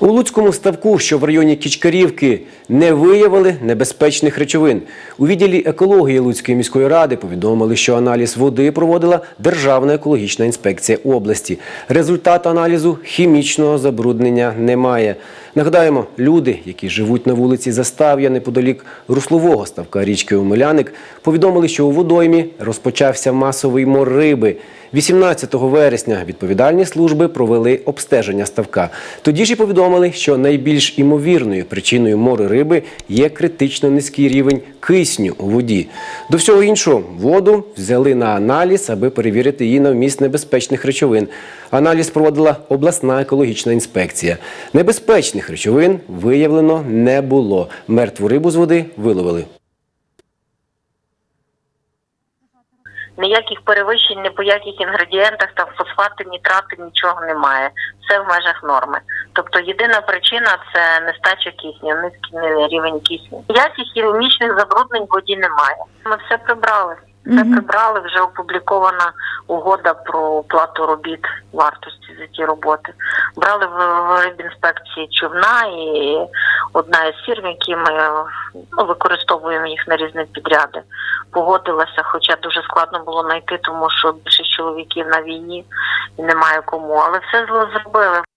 У Луцькому ставку, що в районі Кічкарівки, не виявили небезпечних речовин. У відділі екології Луцької міської ради повідомили, що аналіз води проводила Державна екологічна інспекція області. Результату аналізу хімічного забруднення немає. Нагадаємо, люди, які живуть на вулиці Застав'я неподалік руслового ставка річки Омеляник, повідомили, що у водоймі розпочався масовий мор риби. 18 вересня відповідальні служби провели обстеження ставка. Тоді ж і повідомили, що найбільш імовірною причиною мору риби є критично низький рівень кисню у воді. До всього іншого, воду взяли на аналіз, аби перевірити її на вміст небезпечних речовин. Аналіз проводила обласна екологічна інспекція. Небезпечних речовин виявлено не було. Мертву рибу з води виловили. Ніяких перевищень ні по яких інгредієнтах, там фосфати, нітрати, нічого немає. Все в межах норми. Тобто єдина причина це нестача кисню, низький рівень кисню. Ніяких хімічних забруднень в воді немає. Ми все прибрали. Все прибрали, вже опублікована угода про оплату робіт вартості за ті роботи. Брали в, в рибінспекції човна і одна із фірм, які ми ну, використовуємо їх на різні підряди. Погодилася, хоча дуже складно було знайти, тому що більше чоловіків на війні і немає кому. Але все зло зробили.